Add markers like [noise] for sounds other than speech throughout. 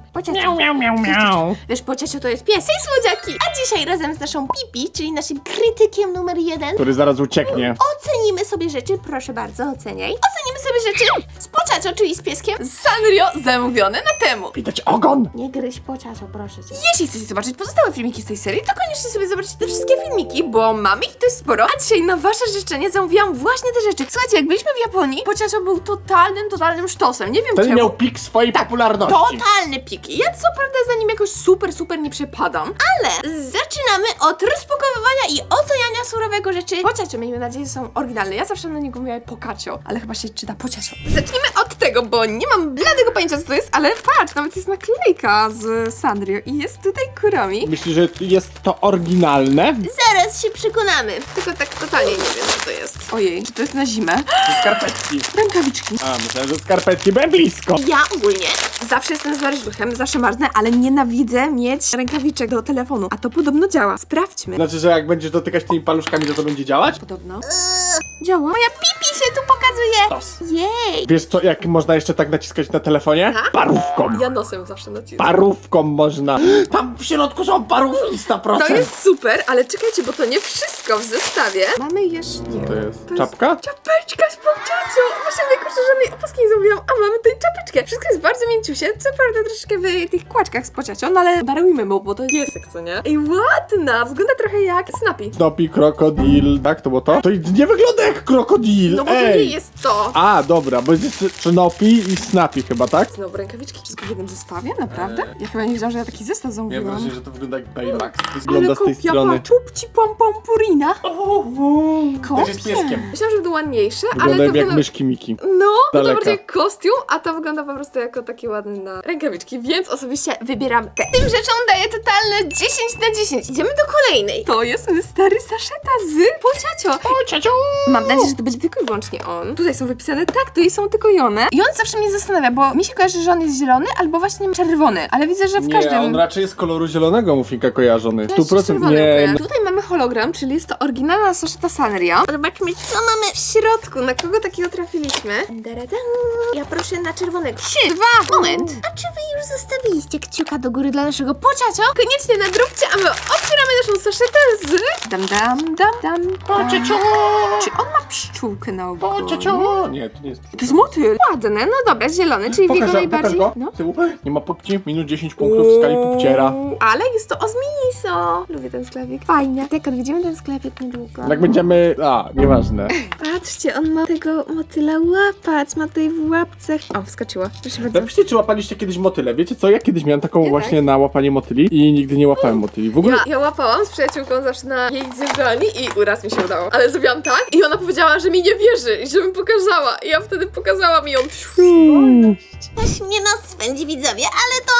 tam. Pociacio. Miau, miau, miau, miau. Wiesz, Pociacio to jest pies. Hej, słodziaki! A dzisiaj razem z naszą Pipi, czyli naszym krytykiem numer jeden, Który zaraz ucieknie. ocenimy sobie rzeczy, proszę bardzo, oceniaj. Ocenimy sobie rzeczy z Pociacio, czyli z pieskiem, Sanrio zamówione na temu. Widać ogon. Nie gryź Pociacio, proszę cię. Jeśli chcecie zobaczyć pozostałe filmiki z tej serii, to koniecznie sobie zobaczcie te wszystkie filmiki, bo mamy ich dość sporo. A dzisiaj na wasze życzenie zamówiłam właśnie te rzeczy. Słuchajcie, jak byliśmy w Japonii, Pociacio był totalnym, totalnym sztosem. Nie wiem Ten czemu. miał pik swojej Tak, popularności. Totalny Ja co prawda za nim jakoś super, super nie przepadam, ale zaczynamy od rozpakowywania i oceniania surowego rzeczy. Pociacio, miejmy nadzieję, że są oryginalne. Ja zawsze na niego mówię pokacio, ale chyba się czyta pociacio. Zacznijmy od tego, bo nie mam bladego pojęcia co to jest, ale patrz, nawet jest naklejka z Sanrio i jest tutaj Kuromi. Myślisz, że jest to oryginalne? Zaraz się przekonamy. Tylko tak totalnie nie wiem, co to jest. Ojej, czy to jest na zimę? Skarpetki. Rękawiczki. A, myślałem, że skarpetki. Byłem blisko. Ja ogólnie zawsze jestem zmarzluchem, zawsze marznę, ale nienawidzę mieć rękawiczek do telefonu. A to podobno działa. Sprawdźmy. Znaczy, że jak będziesz dotykać tymi paluszkami, to to będzie działać? Podobno. Działa. Moja pipi się tu pokazuje. Tos. Jej. Wiesz co, jak można jeszcze tak naciskać na telefonie? Tak? Parówką. Ja nosem zawsze naciskam. Parówką można. Tam w środku są parówki 100%. To jest super, ale czekajcie, bo to nie wszystko w zestawie. Mamy jeszcze... Co to jest? To jest- Czapka? Czapeczka z kurczę, żadnej opaski nie zamówiłam, a mamy tutaj czapeczkę. Wszystko jest bardzo mięciusie, co prawda troszeczkę w tych kłaczkach z pociacią, no ale darujmy mu, bo to jest piesek, co nie? Ej, ładna! Wygląda trochę jak Snappy. Snoopy, krokodil. Tak, to było to? To nie wygląda jak krokodil. No bo to Ej. nie jest to. A, dobra, bo jest Snoopy i Snappy chyba, tak? Znowu rękawiczki wszystko w jednym zestawie? Naprawdę? Ja chyba nie wiedziałam, że ja taki zestaw Miałem zamówiłam. wrażenie, że to wygląda jak Baymax. Ale wygląda z tej kopia, strony. czupci pom pom purina. Też jest pieskiem. Myślałam, że będą ładniejsze, ale Wygląda to jak wygląda... myszki Miki. No, no to Daleka. bardziej kostium, a to wygląda po prostu jako taki ładny na rękawiczki, więc osobiście wybieram te. Tym rzeczom daję totalne 10 na 10. Idziemy do kolejnej. To jest stary saszeta z pociacio. Ciociu! Mam nadzieję, że to będzie tylko i wyłącznie on. Tutaj są wypisane, tak, to są tylko i one. I on zawsze mnie zastanawia, bo mi się kojarzy, że on jest zielony albo właśnie czerwony, ale widzę, że w Nie, każdym... on raczej jest koloru zielonego, Mufinka kojarzony. To jest 100% czerwony nie. Tutaj mamy hologram, czyli jest to oryginalna saszeta Sanrio. Zobaczmy, co mamy w środku, na kogo takiego trafiliśmy. Ja proszę na czerwonego. Trzy, dwa, moment. A czy wy już zostawiliście kciuka do góry dla naszego pociacio? Koniecznie nadróbcie, a my otwieramy naszą saszetę z... Dam, dam, dam, dam. Pocieciu! Czy on ma pszczółkę na ogonie? Pocieciu! Nie, to nie jest To jest motyl. Ładne, no dobra, zielony, czyli w jego Pokaż, pokaż najbardziej... go. No. Nie ma pupci. Minus 10 punktów w skali pupciera. Uuu, Ale jest to Osmiso. Lubię ten sklepik. Fajnie. Tak, odwiedzimy ten sklepik niedługo. Jak będziemy... A, nieważne. Patrzcie, on ma tego motyla łapać, ma tutaj w łapcach. O, wskoczyła. Proszę bardzo. Napiszcie, czy łapaliście kiedyś motyle. Wiecie co? Ja kiedyś miałem taką właśnie na łapanie motyli i nigdy nie łapałem motyli. W ogóle... Ja, ja łapałam z przyjaciółką zawsze na jej zjeżdżalni i uraz mi się udało. Ale zrobiłam tak i ona powiedziała, że mi nie wierzy i żebym pokazała. I ja wtedy pokazałam i ją... Mm. Coś mnie nos spędzi widzowie, ale to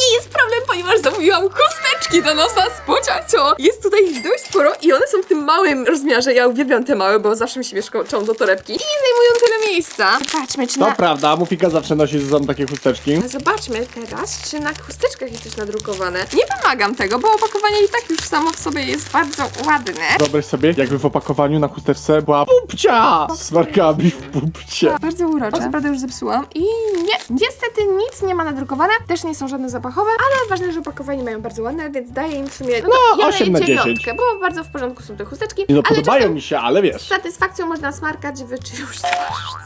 nie jest problem, ponieważ zamówiłam chusteczki do nosa z pociacio. Jest tutaj ich dość sporo i one są w tym małym rozmiarze. Ja uwielbiam te małe, bo zawsze mi się mieszczą do torebki i nie zajmują tyle miejsca. Zobaczmy, czy To na... prawda, Mufika zawsze nosi ze sobą takie chusteczki. Zobaczmy teraz, czy na chusteczkach jest coś nadrukowane. Nie wymagam tego, bo opakowanie i tak już samo w sobie jest bardzo ładne. Wyobraź sobie, jakby w opakowaniu na chusteczce była pupcia z markami w pupcie. Bardzo urocze. Co prawda już zepsułam i niestety nic nie ma nadrukowane, też nie są żadne zapachowe, ale ważne, że opakowanie mają bardzo ładne, więc daję im w sumie, no, No, ja 8 na daję 10. dziewiątkę, bo bardzo w porządku są te chusteczki, no, ale podobają mi się, ale z wiesz. satysfakcją można smarkać w czyjąś twarz.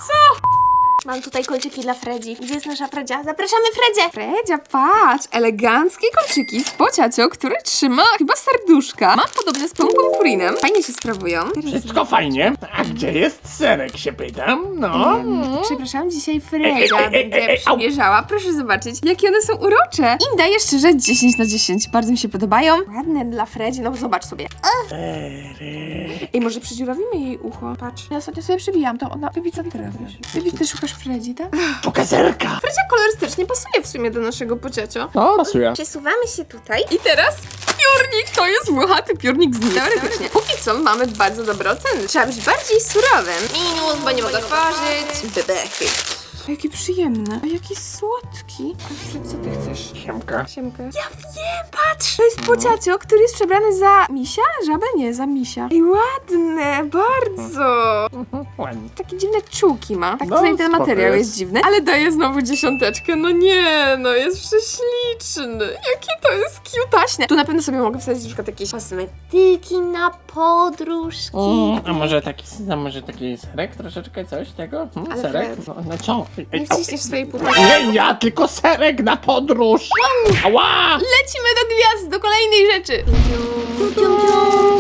Co? Mam tutaj kolczyki dla Fredzi. Gdzie jest nasza Fredzia? Zapraszamy Fredzie! Fredzia, patrz! Eleganckie kolczyki z pociacio, które trzyma chyba serduszka. Ma podobne z pompą purinem. Fajnie się sprawują. Wszystko fajnie. A gdzie jest serek, się pytam? No. Mm, Przepraszam, dzisiaj Fredzia ej, ej, ej, będzie ej, au. przymierzała. Proszę zobaczyć, jakie one są urocze. Im daję szczerze 10 na 10. Bardzo mi się podobają. Ładne dla Fredzi, no zobacz sobie. Ej, może przedziurawimy jej ucho? Patrz. Ja ostatnio sobie przybijam, to ona... Bibi, co ty robisz? Ty szukasz Fredzi, tak? Szuka serka. Fredzia kolorystycznie pasuje w sumie do naszego pociacio. No, pasuje. Przesuwamy się tutaj. I teraz piórnik. To jest włochaty piórnik z nim. Teoretycznie. Póki co mamy bardzo dobre oceny. Trzeba być bardziej surowym. Minus, bo nie mogę otworzyć. Bebechy. Jaki przyjemny. A jaki słodki. Alfred, co ty chcesz? Siemka. Siemkę. Ja wiem, patrz! To jest pociacio, który jest przebrany za misia? Żabę? Nie, za misia. I ładne, bardzo. Ładnie. Takie dziwne czułki ma. Tak No, tutaj ten spoko materiał jest. jest. dziwny. Ale daje znowu dziesiąteczkę. No nie, no jest prześliczny. Jaki to jest cutaśny. Tu na pewno sobie mogę wsadzić na przykład jakieś kosmetyki na podróżki. Mm, a może taki, a może taki serek troszeczkę, coś tego? Hmm, Ale serek? Fred. No, no co? Nie wciśniesz swojej pudełki. Nie ja, tylko serek na podróż! Ała! Lecimy do gwiazd, do kolejnej rzeczy. Cium, cium,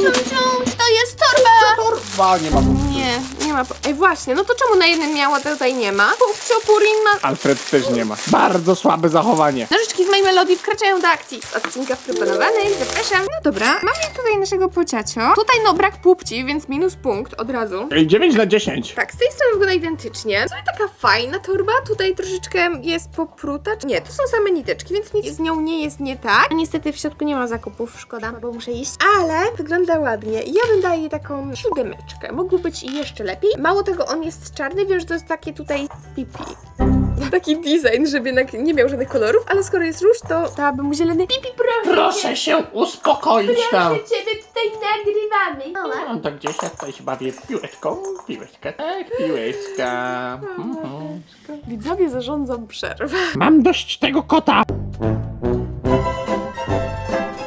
cium, cium. Czy to jest torba? Torba, nie ma punktu. Nie, nie ma. po- Ej, właśnie, no to czemu na jednym miało, a tutaj nie ma? Pupcio Purin ma... Alfred też nie ma. Bardzo słabe zachowanie. Nożyczki z mojej melodii wkraczają do akcji. Z odcinka proponowanej, zapraszam. No dobra, mamy tutaj naszego pociacio. Tutaj no brak pupci, więc minus punkt od razu. Ej, 9 na 10. Tak, z tej strony wygląda identycznie. Tutaj taka fajna torba, tutaj troszeczkę jest popruta. Nie, to są same niteczki, więc nic z nią nie jest nie tak. Niestety w środku nie ma zakupów, szkoda, bo muszę iść. Ale wygląda ładnie. Ja bym daję jej taką siódemeczkę. Mogło być i jeszcze lepiej. Mało tego, on jest czarny, że to jest takie tutaj pipi. [laughs] Taki design, żeby jednak nie miał żadnych kolorów, ale skoro jest róż, to dałabym mu zielony pipi, proszę. Proszę się uspokoić tam. ciebie tutaj nagrywamy. No to gdzieś ja tutaj się bawię piłeczką. Piłeczka, tak, piłeczka. Mhm. Widzowie zarządzą przerwę. Mam dość tego kota.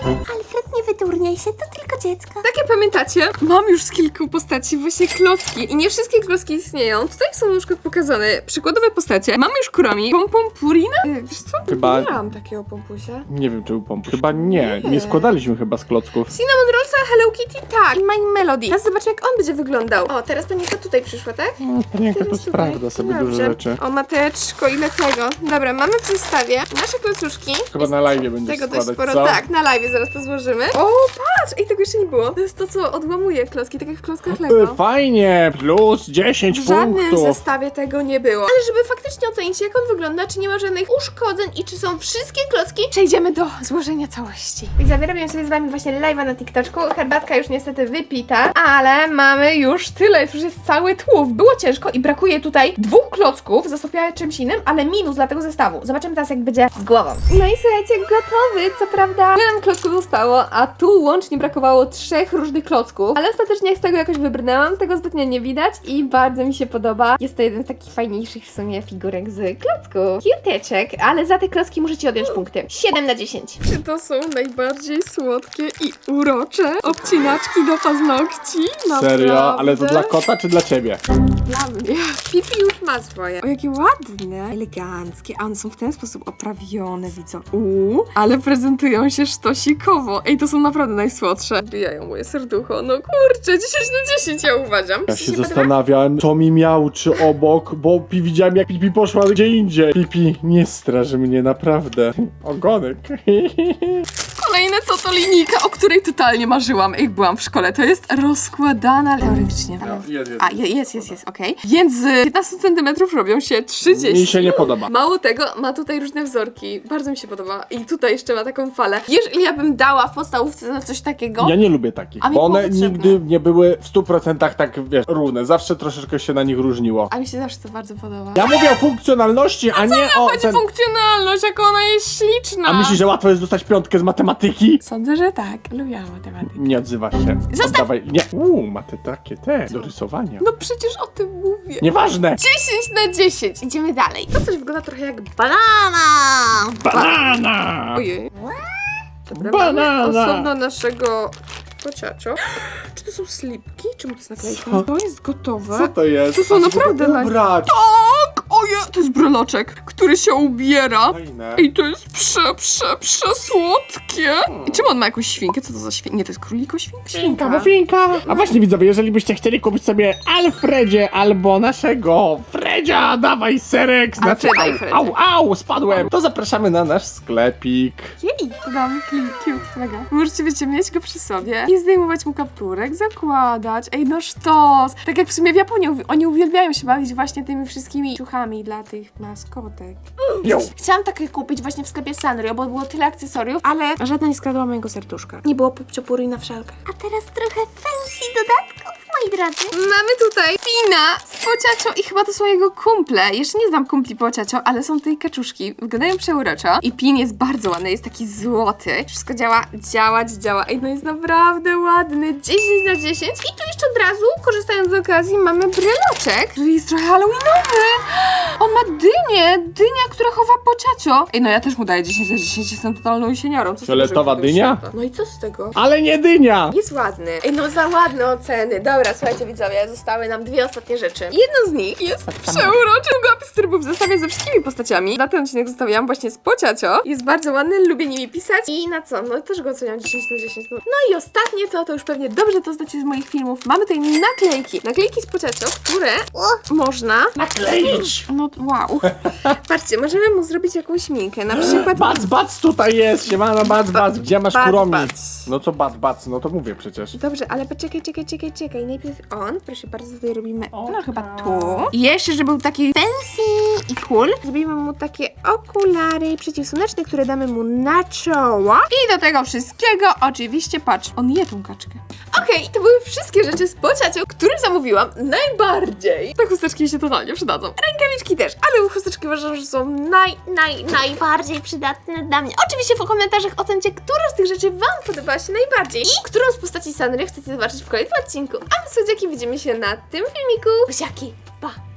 Alfred, nie wyturniaj się, to tylko dziecko. Tak jak pamiętacie, mam już z kilku postaci właśnie klocki i nie wszystkie klocki istnieją. Tutaj są na przykład pokazane przykładowe postacie. Mamy już Kuromi, Pompom Purina. E, Wiesz co? Chyba- Nie miałam takiego pompusia. Nie wiem, czy był pomp. Chyba nie. Nie. Nie składaliśmy chyba z klocków. Cinnamon Rollsa, Hello Kitty, tak. I My Melody. Teraz zobaczmy, jak on będzie wyglądał. O, teraz panienka tutaj przyszła, tak? Mm, Panienka tu Teraz tutaj. sprawdza sobie Dobrze. dużo rzeczy. O, mateczko, ile tego. Dobra, mamy w zestawie nasze klocuszki. Chyba na live będziesz Tego dość składać, sporo, co? tak, na live zaraz to złożymy. O, patrz! Ej, tego jeszcze nie było. To jest to, co odłamuje klocki, tak jak w klockach E, Lego. Fajnie, plus 10 W żadnym punktów. zestawie tego nie było. Ale żeby faktycznie ocenić, jak on wygląda, czy nie ma żadnych uszkodzeń i czy są wszystkie klocki, przejdziemy do złożenia całości. Widzowie, robię sobie z wami właśnie live'a na TikToku. Herbatka już niestety wypita, ale mamy już tyle, już jest cały tłów. Było ciężko i brakuje tutaj dwóch klocków, zastopiała czymś innym, ale minus dla tego zestawu. Zobaczymy teraz, jak będzie z głową. No i słuchajcie, gotowy, co prawda. Wiele nam klocków zostało, a tu łącznie brakowało trzech różnych klocków, ale ostatecznie z tego jakoś wybrnęłam, tego zbytnio nie widać i bardzo mi się podoba. Jest to jeden z takich fajniejszych w sumie figurek z klocków. Cuteczek, ale za te klocki muszę odjąć punkty. 7 na 10. Czy to są najbardziej słodkie i urocze obcinaczki do paznokci? Serio? Ale to dla kota czy dla ciebie? Dla mnie. Pipi już ma swoje. O, jakie ładne, eleganckie. A one są w ten sposób oprawione, widzą. Uuu, ale prezentują się sztosikowo. Ej, to są naprawdę najsłodsze. Bijają moje serducho. No kurczę, 10 na 10 ja uważam. Ja się podoba? zastanawiałem, co mi miał, czy obok, bo pi- widziałem jak Pipi poszła gdzie indziej. Pipi, nie straży mnie, naprawdę. Ogonek. [laughs] Kolejne co to linijka, o której totalnie marzyłam, jak byłam w szkole. To jest rozkładana teoretycznie. Ale... jest, jest. A, je- jest, jest, jest, okej. Więc z 15 cm robią się 30. Mi się nie podoba. Mało tego, ma tutaj różne wzorki. Bardzo mi się podoba. I tutaj jeszcze ma taką falę. Jeżeli ja bym dała w podstawówce na coś takiego, Ja nie lubię takich, A mi bo było one potrzebne. nigdy nie były w 100% tak, wiesz, równe. Zawsze troszeczkę się na nich różniło. a mi się zawsze to bardzo podoba. Ja mówię o funkcjonalności, a, nie o Chodzi ten... funkcjonalność, jak ona jest śliczna. A myślisz, że łatwo jest dostać piątkę z matematyki? Sądzę, że tak. Lubiłam matematykę. Nie odzywa się. Zostaw- Oddawaj. Nie. Uuu, ma te takie, te, do rysowania. No przecież o tym mówię. Nieważne. 10 na 10. Idziemy dalej. To coś wygląda trochę jak Banana! Banana! Ojej. Dobra, Banana! mamy osobno naszego kociacio. Czy to są slipki? Czemu to jest naklejka? Co? To jest gotowe. Co to jest? To są A naprawdę na- ubrać? Tak! Oje, to jest breloczek, który się ubiera. Fajne. I to jest prze, prze, przesłodkie. I czym on ma jakąś świnkę? Co to za świnka? Nie, to jest króliko świnka? Świnka, mofinka. A właśnie widzowie, jeżeli byście chcieli kupić sobie Alfredzie albo naszego Fredzia, dawaj serek, znaczy i au, au, au, spadłem, to zapraszamy na nasz sklepik. Jej, to damy cute, mega. Możecie, wiecie, mieć go przy sobie i zdejmować mu kapturek, zakładać. Ej, no sztos! Tak jak w sumie w Japonii, oni uwielbiają się bawić właśnie tymi wszystkimi ciuchami dla tych maskotek. Chciałam takie kupić właśnie w sklepie Sanrio, bo było tyle akcesoriów, ale żadna nie skradła mojego serduszka. Nie było pupciopuri na wszelkach. A teraz trochę fancy dodatków, moi drodzy. Mamy tutaj Pina z pociacią i chyba to są jego kumple. Jeszcze nie znam kumpli pociacio, ale są tutaj kaczuszki. Wyglądają przeuroczo. I Pin jest bardzo ładny, jest taki złoty. Wszystko działa, działać, działa. Ej, no jest naprawdę ładny. 10 na 10. I tu jeszcze od razu, korzystając z okazji, mamy bryloczek, który jest trochę halloweenowy. On ma dynię, dynia, która chowa pociacio. Ej, no ja też mu daję 10 na 10, jestem totalną jesienią. Co z Fioletowa dynia? No i co z tego? Ale nie dynia! Jest ładny. Ej, no za ładne oceny. Dobra, słuchajcie widzowie, zostały nam dwie ostatnie rzeczy. Jedną z nich jest przeuroczy długopis, który był w zestawie ze wszystkimi postaciami. Na ten odcinek zostawiłam właśnie z pociacio. Jest bardzo ładny, lubię nimi pisać. I na co? No też go oceniam 10 na 10. No, no i ostatnie co, to już pewnie dobrze to znacie z moich filmów. Mamy tutaj naklejki. Naklejki z pociacio, które można... Nakleić! No wow. Patrzcie, możemy mu zrobić jakąś minkę. Na przykład... Bac, bac tutaj jest! Siemano, bac, bac! Gdzie masz Bac. No co bac, bac? No to mówię przecież. Dobrze, ale poczekaj, czekaj, czekaj, czekaj. Najpierw on, proszę bardzo, tutaj robimy, no chyba tak. tu. I jeszcze, żeby był taki fancy i cool, zrobimy mu takie okulary przeciwsłoneczne, które damy mu na czoło. I do tego wszystkiego oczywiście, patrz, on je tą kaczkę. Okej, to były wszystkie rzeczy z pociacią, które zamówiłam najbardziej. Te chusteczki mi się totalnie przydadzą. Rękawiczki też, ale chusteczki uważam, że są naj, naj, najbardziej przydatne dla mnie. Oczywiście w komentarzach ocencie, która z tych rzeczy Wam podobała się najbardziej i którą z postaci Sanry chcecie zobaczyć w kolejnym odcinku. A my, słodziaki, widzimy się na tym filmiku. Buziaki, pa!